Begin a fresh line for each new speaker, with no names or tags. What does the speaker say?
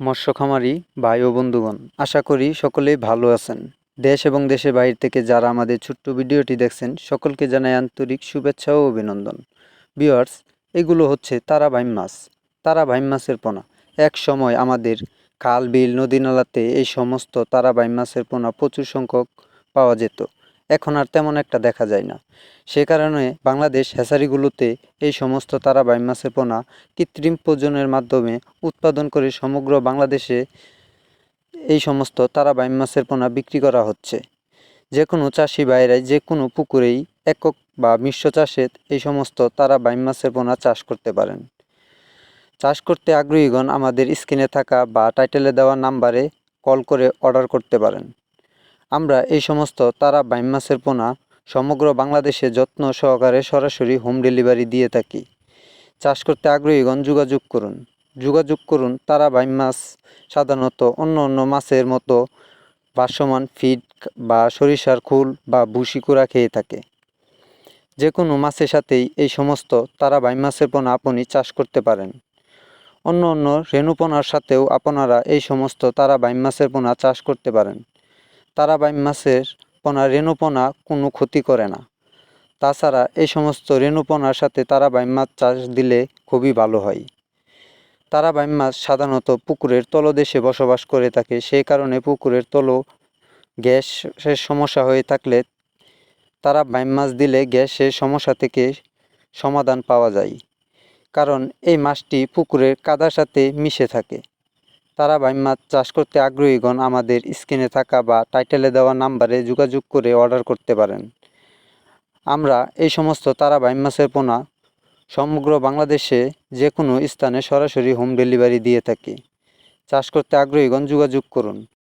মৎস্য খামারি ভাই ও বন্ধুগণ, আশা করি সকলেই ভালো আছেন। দেশ এবং দেশের বাইরে থেকে যারা আমাদের ছোট্ট ভিডিওটি দেখছেন, সকলকে জানাই আন্তরিক শুভেচ্ছা ও অভিনন্দন। ভিউয়ার্স, এগুলো হচ্ছে তারা ভাইম মাছ। তারা ভাইম মাছের পোনা। এক সময় আমাদের খাল, বিল, নদী, নালাতে এই সমস্ত তারা ভাইম মাছের পোনা প্রচুর সংখ্যক পাওয়া যেত। এখন আর তেমন একটা দেখা যায় না। সে কারণে বাংলাদেশ হ্যাচারিগুলোতে এই সমস্ত তারা বাইম মাছের পোনা কৃত্রিম প্রজনের মাধ্যমে উৎপাদন করে সমগ্র বাংলাদেশে এই সমস্ত তারা বাইম মাছের পোনা বিক্রি করা হচ্ছে। যে কোনো চাষি বাইরে যে কোনো পুকুরেই একক বা মিশ্র চাষে এই সমস্ত তারা বাইম মাছের পোনা চাষ করতে পারেন। চাষ করতে আগ্রহীগণ আমাদের স্ক্রিনে থাকা বা টাইটেলে দেওয়া নাম্বারে কল করে অর্ডার করতে পারেন। আমরা এই সমস্ত তারা বাইম মাছের পোনা সমগ্র বাংলাদেশে যত্ন সহকারে সরাসরি হোম ডেলিভারি দিয়ে থাকি। চাষ করতে আগ্রহীগণ যোগাযোগ করুন। যোগাযোগ করুন তারা বাইম মাছ সাধারণত অন্য অন্য মাছের মতো ভাসমান ফিড বা সরিষার খোল বা কুড়া খেয়ে থাকে। যে কোনো মাছের সাথেই এই সমস্ত তারা বাইম পোনা আপনি চাষ করতে পারেন। অন্য অন্য রেণুপোনার সাথেও আপনারা এই সমস্ত তারা বাইম মাছের পোনা চাষ করতে পারেন। তারা বাইম মাছের পোনা রেণুপোনা কোনো ক্ষতি করে না। তাছাড়া এই সমস্ত রেণুপোনার সাথে তারা বাইম মাছ চাষ দিলে খুবই ভালো হয়। তারা বাইম মাছ সাধারণত পুকুরের তলদেশে বসবাস করে থাকে, সেই কারণে পুকুরের তল গ্যাসের সমস্যা হয়ে থাকলে তারা বাইম মাছ দিলে গ্যাসের সমস্যা থেকে সমাধান পাওয়া যায়। কারণ এই মাছটি পুকুরের কাদার সাথে মিশে থাকে। তারা বাইম মাছ চাষ করতে আগ্রহীগণ আমাদের স্ক্রিনে থাকা বা টাইটেলে দেওয়া নাম্বারে যোগাযোগ করে অর্ডার করতে পারেন। আমরা এই সমস্ত তারা বাইম মাছের পোনা সমগ্র বাংলাদেশে যে কোনো স্থানে সরাসরি হোম ডেলিভারি দিয়ে থাকি। চাষ করতে আগ্রহীগণ যোগাযোগ করুন।